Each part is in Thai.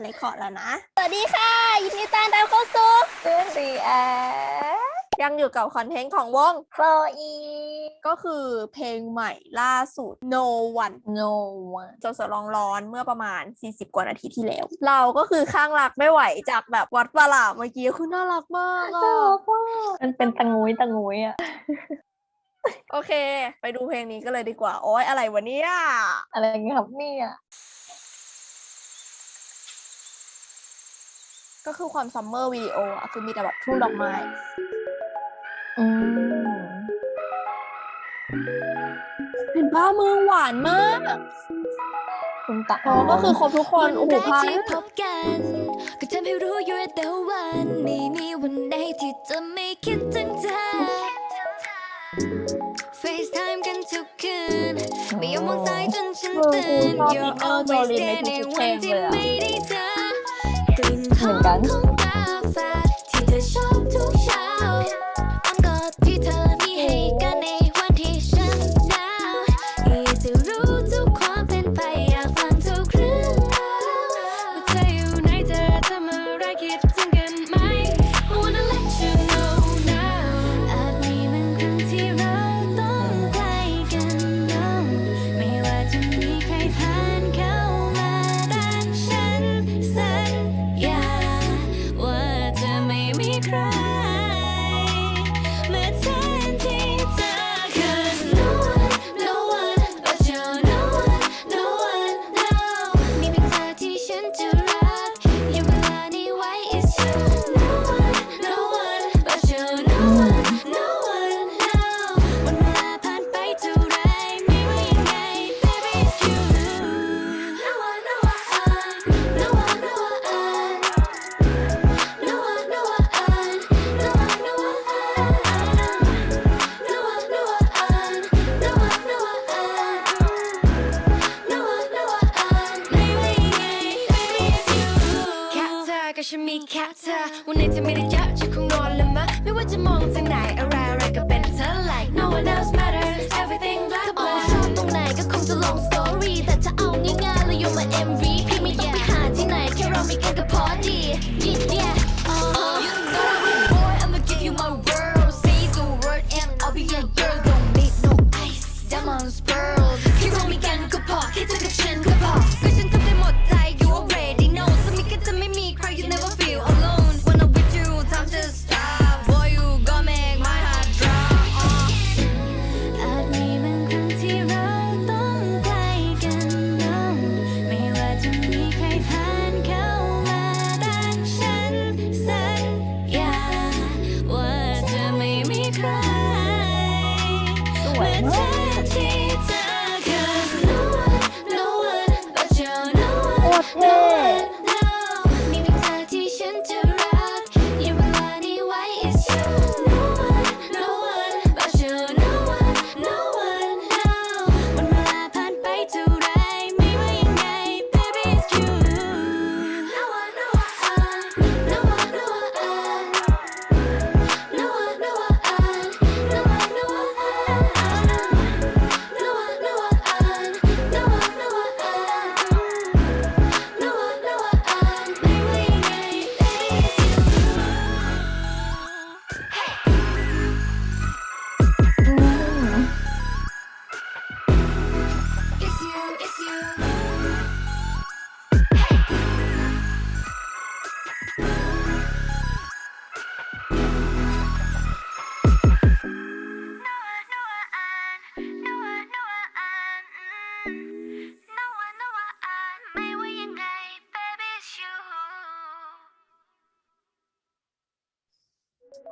เลคคอร์ดแล้วนะ สวัสดีค่ะ ยินดีต้อนรับเข้าสู่ซูซีแอยังอยู่กับคอนเทนต์ของวง 4E ก็คือเพลงใหม่ล่าสุด No One No One จสดร้องร้อนเมื่อประมาณ 40 กว่านาทีที่แล้ว เราก็คือข้างหลักไม่ไหวจากแบบวัดประหลาเมื่อกี้คุณน่ารักมากอะมันเป็นตะงูยตะงูยอะโอเค ไปดูเพลงนี้ก็เลยดีกว่า โอ้ยอะไรวะเนี่ย อะไรเงี้ยครับเนี่ย ก็คือความซัมเมอร์วิดีโออะคือมีแต่แบบทุ่งดอกไม้อืมเห็นป้ามือหวานมาก คุณตาอ๋อก็คือครบทุกคนโอ้โหพานพบกัน ก็ทำให้รู้อยู่แต่วันไม่มีวันใดที่จะไม่คิดถึงเธอ FaceTime กันทุกคืนไม่ยอมมองสายจนฉันตื่น You're always there ในวันที่ไม่ได้เจอ หนกันที่เราต้องไกลกันไม่ว่าจะมีใครผ่าน ไม่ได้เยอะฉันคงนอนละมะไม่ว่าจะมองทางไหน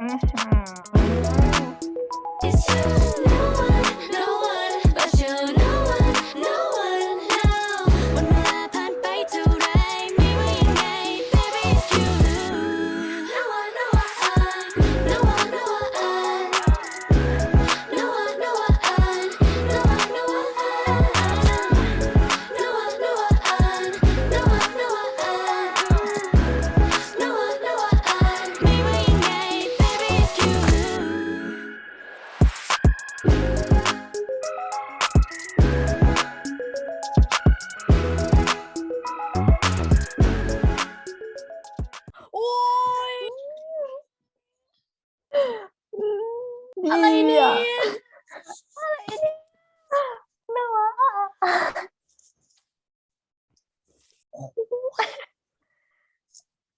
Mm-hmm. It's you.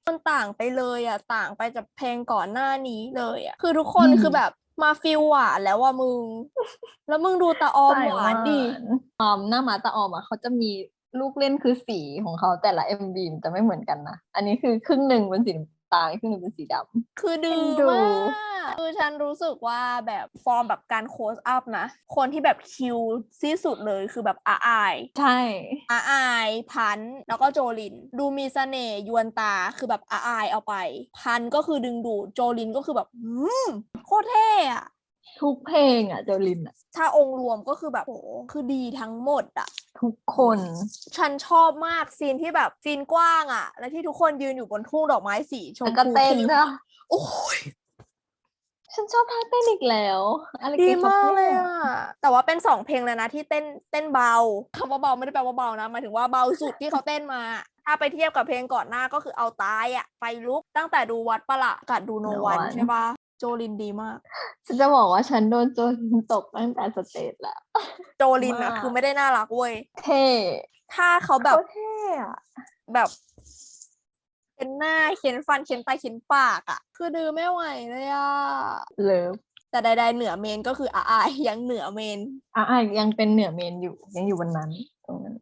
มันต่างไปเลยอะ ต่างไปจากเพลงก่อนหน้านี้เลยอะ คือทุกคนอืม คือแบบมาฟิลหวานแล้วว่ามึง แล้วมึงดูตาออมใส่หวานดิ ออมหน้ามาตาออมอะเขาจะมีลูกเล่นคือสีของเขาแต่ละเอ็มบีมันจะไม่เหมือนกันนะ อันนี้คือครึ่งหนึ่งเป็นสีน้ำ ตาลครึ่งหนึ่งเป็นสีดำคือดื้อเอ็นดูมากคือฉันรู้สึกว่าแบบฟอร์มแบบการโคสอัพนะ คนที่แบบคิวที่สุดเลยคือแบบอาอาย ใช่อาอาย พันธุ์แล้วก็โจลิน ดูมีเสน่ห์ยวนตาคือแบบอาอายเอาไป พันธุ์ก็คือดึงดูดโจลินก็คือแบบอืมโคตรเท่อะทุกเพลงอะเจลินอะ ถ้าองค์รวมก็คือแบบโหคือดีทั้งหมดอะ ทุกคน ฉันชอบมากซีนที่แบบซีนกว้างอะแล้วที่ทุกคนยืนอยู่บนทุ่งดอกไม้สีชมแล้วก็พูเต้นครีมนะโอ้ยฉันชอบท่าเต้นอีกแล้วอะไรดีกี่คมากนี่เลยอะแต่ว่าเป็นสองเพลงเลยนะที่เต้นเต้นเบาคำว่าเบาไม่ได้แปลว่าเบานะหมายถึงว่าเบาสุดที่เขาเต้นมาถ้าไปเทียบกับเพลงก่อนหน้าก็คือเอาตายอะไฟลุกตั้งแต่ดูวัดประหละกับดูโนวันใช่ปะ โจลินดีมาก ฉันจะบอกว่าฉันโดนโจลินตกตั้งแต่สเตจแล้ว โจลินอะมาก คือไม่ได้น่ารักเว้ย เท่ถ้าเขาแบบเขาเท่อะแบบเขียนหน้าเขียนฟันเขียนตาเขียนปากอะคือดื้อไม่ไหวเลยอะเลิฟแต่ใด ๆ เหนือเมนก็คืออาอายยังเหนือเมน อะอะยังเป็นเหนือเมนอยู่ยังอยู่บนนั้นตรงนั้น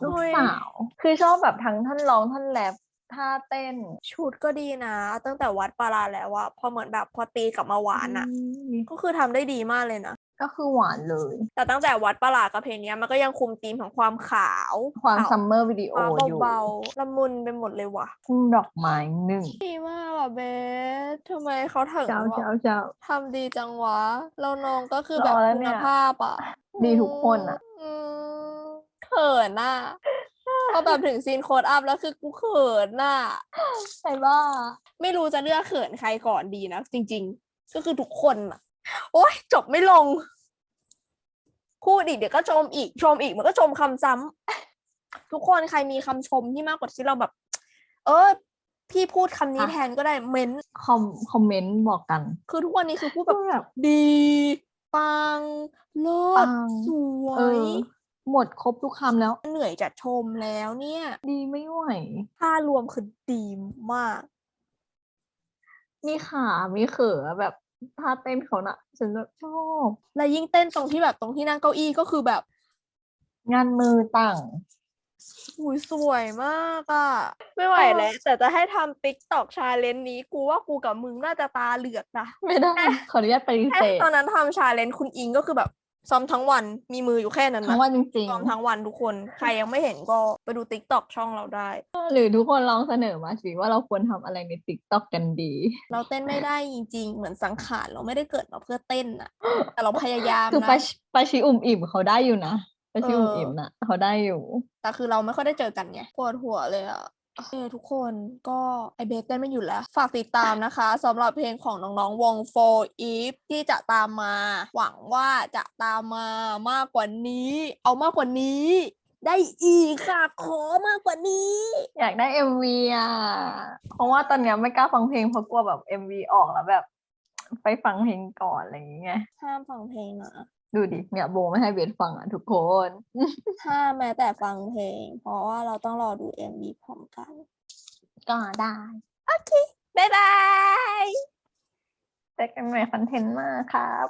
ลูกโอ้ยสาว คือชอบแบบทั้งท่านร้องท่านแรป ท่าเต้น ชุดก็ดีนะ ตั้งแต่วัดปาราแล้วอะพอเหมือนแบบพอตีกลับมาหวานอะมก็คือทำได้ดีมากเลยนะก็คือหวานเลย แต่ตั้งแต่วัดประหลาดกับเพลงเนี้ยมันก็ยังคุมธีมของความขาว ความขาวซัมเมอร์วิดีโอฟ้าอยู่เบาๆละมุนไปหมดเลยว่ะทุ่งดอกไม้หนึ่งดีมากอะเบสทำไมเขาถึงเจ้าแบบเจ้าเจ้าทำดีจังวะแล้วน้องก็คือแบบรอแล้วคุเนี่ณยภาพอะ ดีทุกคนอะอืมเขินน่ะ พอแบบถึงซีนโค้ดอัพแล้วคือกูเขินน่ะใช่ว่าไม่รู้จะเลือกเขินใครก่อนดีนะจริง ๆ ก็คือทุกคนอะ โอ๊ยจบไม่ลงพูดอีกเดี๋ยวก็ชมอีกชมอีกมันก็ชมคำซ้ำทุกคนใครมีคำชมที่มากกว่าที่เราแบบ เออ พี่พูดคำนี้อะแทนก็ได้เม้นต์คอมคอมเมนต์บอกกัน คือทุกวันนี้คือพูดแบบแบบดี ปังเลิปัศงสวเอยอ หมดครบทุกคำแล้ว เหนื่อยจะชมแล้วเนี่ย ดีไม่ไหวภาพรวมคือดีมาก มีขามีเขอแบบท่าเต้นเขาน่ะฉันแบบชอบ และยิ่งเต้นตรงที่แบบตรงที่นั่งเก้าอี้ก็คือแบบ งานมือต่างอุ้ยสวยมากอะไม่ไหวเออแล้ว แต่จะให้ทำติ๊กตอกชาเลนจ์นี้ กูว่ากูกับมึงน่าจะตาเหลือกนะ ไม่ได้ ขออนุญาตปฏิแค่เสธตอนนั้นทำชาเลนจ์คุณอิงก็คือแบบ ซ้อมทั้งวันมีมืออยู่แค่นั้นทั้นะงวันจริงซ้อมทั้งวันทุกคนใครยังไม่เห็นก็ไปดูติ๊กตอกช่องเราได้ๆหรือทุกคนลองเสนอมาสิว่าเราควรทำอะไรในติ๊กต็อกกันดี เราเต้นไม่ได้จริง ๆ เหมือนสังขารเราไม่ได้เกิดมาเพื่อเต้นอะแต่เราพยายามคือนะปาชิปาชิอุ่มอิ่มเขาได้อยู่นะปาชิอุ่มเอออิ่อิ่มน่ะเขาได้อยู่แต่คือเราไม่ค่อยได้เจอกันไงปวดหัวเลยอะ โอเคทุกคนก็ไอเบสเต้นไม่หยุดแล้ว ฝากติดตามนะคะสำหรับเพลงของน้องๆวง4 Eve ที่จะตามมา หวังว่าจะตามมามากกว่านี้ เอามากกว่านี้ ได้อีกค่ะขอมากกว่านี้ อยากได้เอ็มวีอะ เพราะว่าตอนเนี้ยไม่กล้าฟังเพลงเพราะกลัวแบบเอ็มวีออกแล้วแบบ ไปฟังเพลงก่อนอะไรอย่างเงี้ยห้ามฟังเพลงนะ ดูดิเนี่ยโบไม่ให้เบนฟังอะทุกคนถ้าแม้แต่ฟังเพลง เพราะว่าเราต้องรอดูเอ็มบีพร้อมกัน ก็ได้ โอเคบายบายเจอกันใหม่คอนเทนต์มากครับ